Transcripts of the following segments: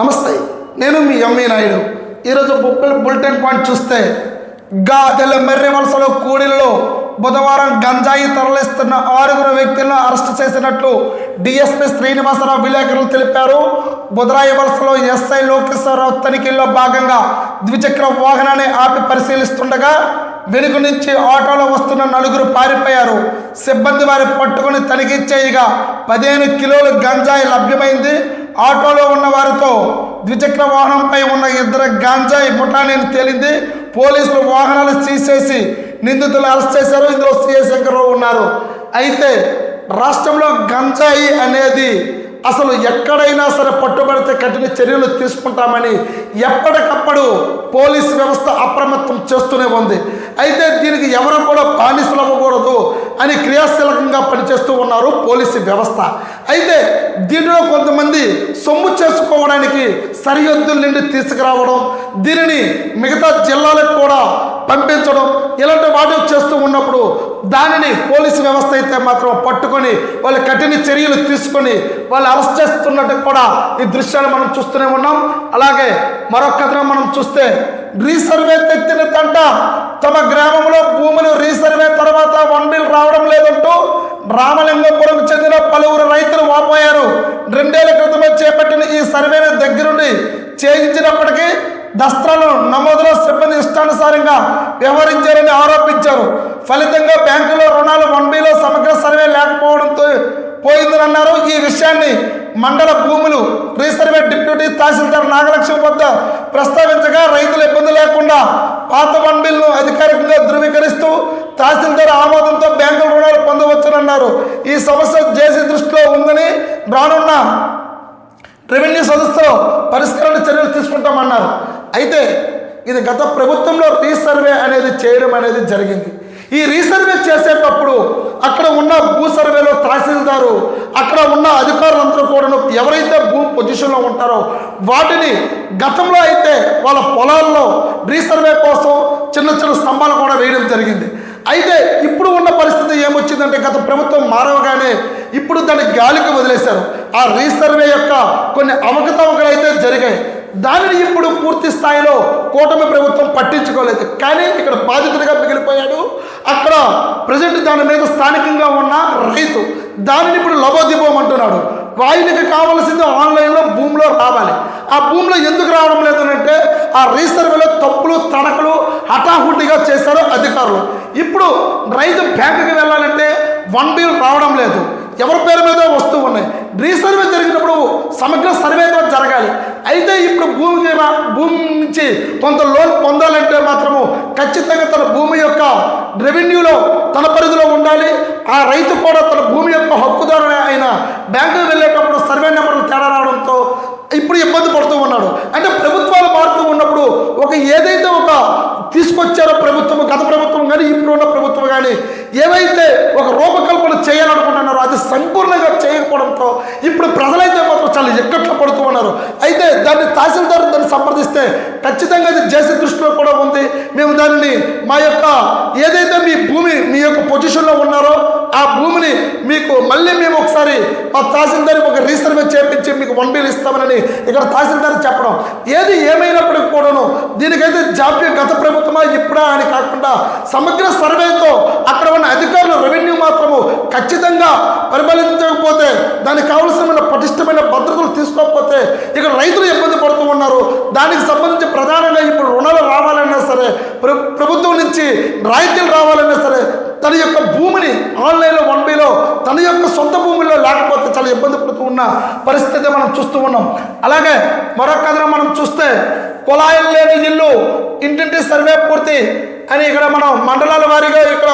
నమస్తే నేను మీ ఎంఈ నాయుడు. ఈరోజు బుల్ బులెటిన్ పాయింట్ చూస్తే గాదెల మెర్రి వలసలో కూడిల్లో బుధవారం గంజాయి తరలిస్తున్న ఆరుగురు వ్యక్తులను అరెస్ట్ చేసినట్లు డిఎస్పీ శ్రీనివాసరావు విలేకరులు తెలిపారు. బుధరాయి వలసలో ఎస్ఐ లోకేశ్వరరావు తనిఖీల్లో భాగంగా ద్విచక్ర వాహనాన్ని ఆపి పరిశీలిస్తుండగా వెనుక నుంచి ఆటోలో వస్తున్న నలుగురు పారిపోయారు. సిబ్బంది వారి పట్టుకుని తనిఖీ చేయగా పదిహేను కిలోలు గంజాయి లభ్యమైంది. ఆటోలో ఉన్న వారితో ద్విచక్ర వాహనంపై ఉన్న ఇద్దరు గాంజాయి ముఠానీని తేలింది. పోలీసులు వాహనాలు సీజ్ చేసి నిందితులు అరెస్ట్ చేశారు. ఇందులో సిఎస్ శంకర్రావు ఉన్నారు. అయితే రాష్ట్రంలో గంజాయి అనేది అసలు ఎక్కడైనా సరే పట్టుబడితే కఠిన చర్యలు తీసుకుంటామని ఎప్పటికప్పుడు పోలీస్ వ్యవస్థ అప్రమత్తం చేస్తూనే ఉంది. అయితే దీనికి ఎవరు కూడా బానిసలు అవ్వకూడదు అని క్రియాశీలకంగా పనిచేస్తూ ఉన్నారు పోలీసు వ్యవస్థ. అయితే దీనిలో కొంతమంది సొమ్ము చేసుకోవడానికి సరిహద్దుల నుండి తీసుకురావడం దీనిని మిగతా జిల్లాలకు కూడా పంపించడం ఇలాంటి వాటి చేస్తూ ఉన్నప్పుడు దానిని పోలీసు వ్యవస్థ అయితే మాత్రం పట్టుకొని వాళ్ళ కఠిన చర్యలు తీసుకొని వాళ్ళు అరెస్ట్ చేస్తున్నట్టు కూడా ఈ దృశ్యాలు మనం చూస్తూనే ఉన్నాం. అలాగే మరొక కథనం మనం చూస్తే రీసర్వే తెచ్చిన తంట తమ గ్రామంలో భూములు రీసర్వే తర్వాత వన్ బిల్ రావడం లేదంటూ రామలింగపురం చెందిన పలువురు రైతులు వాపోయారు. రెండేళ్ళ క్రితమే చేపట్టిన ఈ సర్వేను దగ్గరుండి చేయించినప్పటికీ దస్త్రాలు నమోదులో సిబ్బంది ఇష్టానుసారంగా వ్యవహరించారని ఆరోపించారు. ఫలితంగా బ్యాంకులో రుణాలు వన్ బిలో సమగ్ర సర్వే లేకపోవడంతో పోయిందని అన్నారు ఈ విషయాన్ని మండల భూములు రీసర్వే డిప్యూటీ తహసీల్దార్ నాగలక్ష్మి వద్ద ప్రస్తావించగా రైతులు ఇబ్బంది లేకుండా పాత వన్ బిల్ను అధికారికంగా ధృవీకరిస్తూ తహసీల్దార్ ఆమోదంతో బ్యాంకుల రుణాలు పొందవచ్చునన్నారు. ఈ సమస్య జేసీ దృష్టిలో ఉందని రానున్న రెవెన్యూ సదస్సులో పరిష్కరణ చర్యలు తీసుకుంటామన్నారు. అయితే ఇది గత ప్రభుత్వంలో రీసర్వే అనేది చేయడం అనేది జరిగింది. ఈ రీసర్వే చేసేటప్పుడు అక్కడ ఉన్న భూ సర్వేలో తహసీల్దారు అక్కడ ఉన్న అధికారులందరూ కూడా ఎవరైతే భూ పొజిషన్లో ఉంటారో వాటిని గతంలో అయితే వాళ్ళ పొలాల్లో రీసర్వే కోసం చిన్న చిన్న స్తంభాలు కూడా వేయడం జరిగింది. అయితే ఇప్పుడు ఉన్న పరిస్థితి ఏమొచ్చిందంటే గత ప్రభుత్వం మారవగానే ఇప్పుడు దాన్ని గాలికి వదిలేశారు. ఆ రీసర్వే యొక్క కొన్ని అవకతవకలు అయితే జరిగాయి. దానిని ఇప్పుడు పూర్తి స్థాయిలో కూటమి ప్రభుత్వం పట్టించుకోలేదు. కానీ ఇక్కడ బాధితుడిగా మిగిలిపోయాడు. అక్కడ ప్రజెంట్ దాని మీద స్థానికంగా ఉన్న రైతు దానిని ఇప్పుడు లబోదిబోం అంటున్నాడు. ఆయనకి కావాల్సింది ఆన్లైన్లో భూమిలో రావాలి. ఆ భూమిలో ఎందుకు రావడం లేదనంటే ఆ రీసర్వేలో తప్పులు తడకలు హఠాహుటిగా చేశారు అధికారులు. ఇప్పుడు రైతు బ్యాంకుకి వెళ్ళాలంటే వన్ బిల్ రావడం లేదు. ఎవరి పేరు మీద వస్తూ ఉన్నాయి. రీసర్వే జరిగినప్పుడు సమగ్ర సర్వేతో జరగాలి. అయితే ఇప్పుడు భూమి భూమి నుంచి కొంత లోన్ పొందాలంటే మాత్రము ఖచ్చితంగా తన భూమి యొక్క రెవెన్యూలో తన పరిధిలో ఉండాలి. ఆ రైతు కూడా తన భూమి యొక్క హక్కుదారుని అయిన బ్యాంకుకు వెళ్ళేటప్పుడు సర్వే నెంబర్లు తేడా రావడంతో ఇప్పుడు ఇబ్బంది పడుతూ ఉన్నాడు. అంటే ప్రభుత్వాలు మారుతూ ఉన్నప్పుడు ఒక ఏదైతే ఒక తీసుకొచ్చారో ప్రభుత్వం గత ప్రభుత్వం కానీ ఇప్పుడు ఉన్న ప్రభుత్వం కానీ ఏవైతే ఒక రూపకల్పన చేయాలనుకుంటున్నారో సంపూర్ణంగా చేయకపోవడంతో ఇప్పుడు ప్రజలైతే మాత్రం చాలా ఎక్కట్లో పడుతూ ఉన్నారు. అయితే దాన్ని తహసీల్దార్ దాన్ని సంప్రదిస్తే ఖచ్చితంగా అది జేసీ దృష్టిలో కూడా ఉంది. మేము దానిని మా యొక్క ఏదైతే మీ భూమి మీ యొక్క పొజిషన్లో ఉన్నారో ఆ భూమిని మీకు మళ్ళీ మేము ఒకసారి మా తహసీల్దార్ ఒక రీసర్వే చేపించి మీకు వన్ బిల్ ఇస్తామని ఇక్కడ తహసీల్దార్ చెప్పడం. ఏది ఏమైనా దీనికైతే జాప్యం గత ప్రభుత్వమా? ఇప్పుడా అని కాకుండా సమగ్ర సర్వేతో అక్కడ ఉన్న అధికారులు రెవెన్యూ మాత్రము ఖచ్చితంగా పరిపాలించకపోతే దానికి కావలసిన పటిష్టమైన భద్రతలు తీసుకోకపోతే ఇక్కడ రైతులు ఇబ్బంది పడుతూ ఉన్నారు. దానికి సంబంధించి ప్రధానంగా ఇప్పుడు రుణాలు రావాలన్నా సరే ప్రభుత్వం నుంచి రాయితీలు రావాలన్నా సరే తన యొక్క భూమిని ఆన్లైన్లో వన్ బిలో తన యొక్క సొంత భూమిలో లేకపోతే చాలా ఇబ్బంది పడుతూ ఉన్న పరిస్థితి మనం చూస్తూ ఉన్నాం. అలాగే మరొక కథలో మనం చూస్తే కుళాయిలు లేని ఇల్లు ఇంటింటి సర్వే పూర్తి అని ఇక్కడ మనం మండలాల వారీగా ఇక్కడ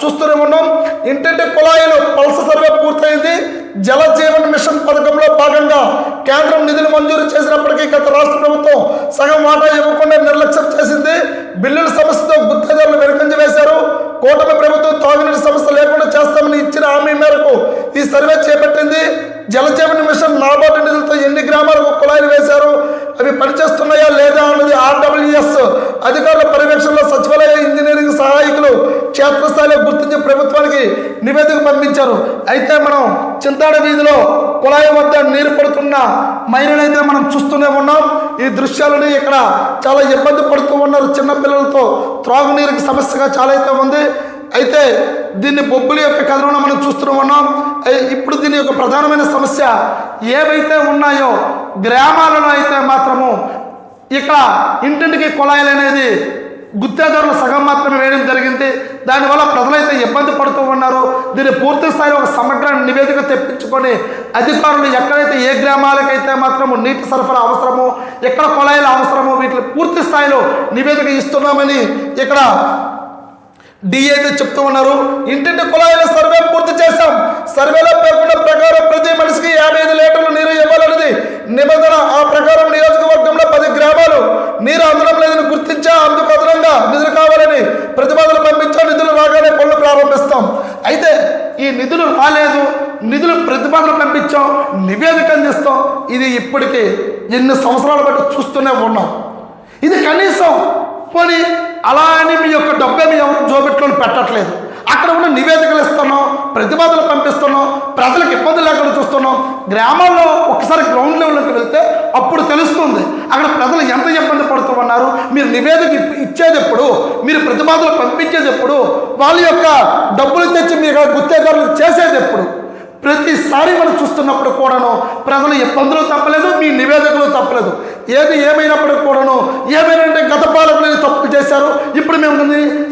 చూస్తూనే ఉన్నాం. ఇంటింటి కుళాయిలు పల్స సర్వే పూర్తయింది. జల జీవన్ మిషన్ పథకంలో భాగంగా కేంద్రం నిధులు మంజూరు చేసినప్పటికీ గత రాష్ట్ర ప్రభుత్వం సగం వాటా ఇవ్వకుండా నిర్లక్ష్యం చేసింది. బిల్లుల సమస్యతో గుత్తేదారులు వెనుకంజ వేశారు. కూటమి ప్రభుత్వం తాగునీటి సమస్య లేకుండా చేస్తామని ఇచ్చిన హామీ మేరకు ఈ సర్వే చేపట్టింది. జలజీవన మిషన్ నాబార్డు నిధులతో ఎన్ని గ్రామాలకు కుళాయిలు వేశారు? అవి పనిచేస్తున్నాయా లేదా అన్నది ఆర్డబ్ల్యూఎస్ అధికారుల పర్యవేక్షణలో సచివాలయ ఇంజనీరింగ్ సహాయకులు క్షేత్రస్థాయిలో గుర్తించి ప్రభుత్వానికి నివేదిక పంపించారు. అయితే మనం చింతాడ వీధిలో కుళాయి వద్ద నీరు పడుతున్న మైననైతే మనం చూస్తూనే ఉన్నాం. ఈ దృశ్యాలని ఇక్కడ చాలా ఇబ్బంది పడుతూ ఉన్నారు చిన్నపిల్లలతో త్రాగునీరుకి సమస్యగా చాలా అయితే ఉంది. అయితే దీన్ని బొబ్బుల యొక్క కథనంలో మనం చూస్తూ ఉన్నాం. ఇప్పుడు దీని యొక్క ప్రధానమైన సమస్య ఏవైతే ఉన్నాయో గ్రామాలలో అయితే మాత్రము ఇక్కడ ఇంటింటికి కుళాయిలు అనేది గుత్తేదారులు సగం మాత్రమే వేయడం జరిగింది. దానివల్ల ప్రజలైతే ఇబ్బంది పడుతూ ఉన్నారు. దీన్ని పూర్తి స్థాయిలో ఒక సమగ్ర నివేదిక తెప్పించుకొని అధికారులు ఎక్కడైతే ఏ గ్రామాలకైతే మాత్రము నీటి సరఫరా అవసరమో ఎక్కడ కుళాయిలు అవసరమో వీటిని పూర్తి స్థాయిలో నివేదిక ఇస్తున్నామని ఇక్కడ డి అయితే చెప్తూ ఉన్నారు. ఇంటింటి కుళాయిల సర్వే పూర్తి చేశాం. సర్వేలో నిధులు రాలేదు నిధులు ప్రతిపాదన పంపించాం నివేదిక అందిస్తాం ఇది ఇప్పటికీ ఎన్ని సంవత్సరాలు బట్టి చూస్తూనే ఉన్నాం ఇది కనీసం పోనీ అలా అని మీ యొక్క డబ్బే మీ ఎవరు జోబెట్లో పెట్టట్లేదు. అక్కడ ఉన్న నివేదికలు ఇస్తున్నాం ప్రతిపాదనలు పంపిస్తున్నాం ప్రజలకు ఇబ్బంది లేకుండా చూస్తున్నాం గ్రామాల్లో ఒకసారి గ్రౌండ్ లెవెల్లోకి వెళ్తే అప్పుడు తెలుస్తుంది అక్కడ ప్రజలు ఎంత ఇబ్బంది పడుతూ ఉన్నారు మీరు నివేదిక ఇచ్చేది ఎప్పుడు మీరు ప్రతిపాదనలు పంపించేది ఎప్పుడు వాళ్ళ యొక్క డబ్బులు తెచ్చి మీరు గుత్తేదారులు చేసేది ఎప్పుడు? ప్రతిసారి మనం చూస్తున్నప్పుడు కూడాను ప్రజలు ఇబ్బందులు తప్పలేదు మీ నివేదికలు తప్పలేదు. ఏది ఏమైనప్పటికీ కూడాను ఏమైనా గత పాలకులు తప్పు తప్పులు చేశారు ఇప్పుడు మేము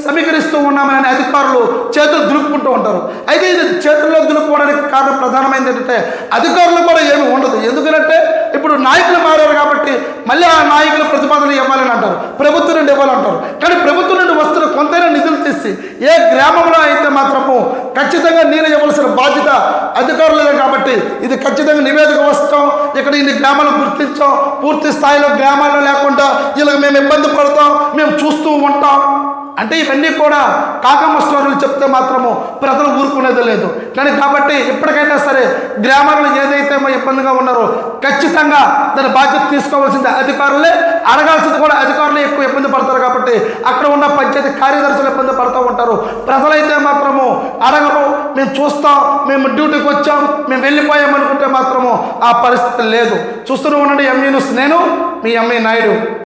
సమీకరిస్తూ ఉన్నామని అధికారులు చేతులు దులుపుకుంటూ ఉంటారు. అయితే ఇది చేతుల్లో దులుపుకోవడానికి కారణం ప్రధానమైనది ఏంటంటే అధికారులు కూడా ఏమి ఉండదు. ఎందుకంటే ఇప్పుడు నాయకులు మారారు కాబట్టి మళ్ళీ ఆ నాయకులు ప్రతిపాదన ఇవ్వాలని అంటారు ప్రభుత్వం నుండి ఇవ్వాలంటారు. కానీ ప్రభుత్వం నిధులు ఏ గ్రామంలో అయితే మాత్రము ఖచ్చితంగా నీళ్ళు ఇవ్వాల్సిన బాధ్యత అధికారులే కాబట్టి ఇది ఖచ్చితంగా నివేదిక వస్తాం. ఇక్కడ ఇన్ని గ్రామాలు గుర్తించాం. పూర్తి స్థాయిలో గ్రామాల్లో లేకుండా వీళ్ళకి మేము ఇబ్బంది పడతాం. మేము చూస్తూ ఉంటాం. అంటే ఇవన్నీ కూడా కాకమ్మ స్టోరీలు చెప్తే మాత్రము ప్రజలు ఊరుకునేది లేదు. కానీ కాబట్టి ఇప్పటికైనా సరే గ్రామాల్లో ఏదైతే ఇబ్బందిగా ఉన్నారో ఖచ్చితంగా దాని బాధ్యత తీసుకోవాల్సింది అధికారులే. అడగాల్సింది కూడా అధికారులే ఎక్కువ ఇబ్బంది పడతారు కాబట్టి అక్కడ పంచాయతీ కార్యదర్శులు ఇబ్బంది పడుతూ ఉంటారు ప్రజలైతే మాత్రము అడగరు. మేము చూస్తాం మేము డ్యూటీకి వచ్చాం మేము వెళ్ళిపోయాం అనుకుంటే మాత్రము ఆ పరిస్థితి లేదు. చూస్తూనే ఉండండి ఎంఈ న్యూస్ నేను మీ ఎంఈ నాయుడు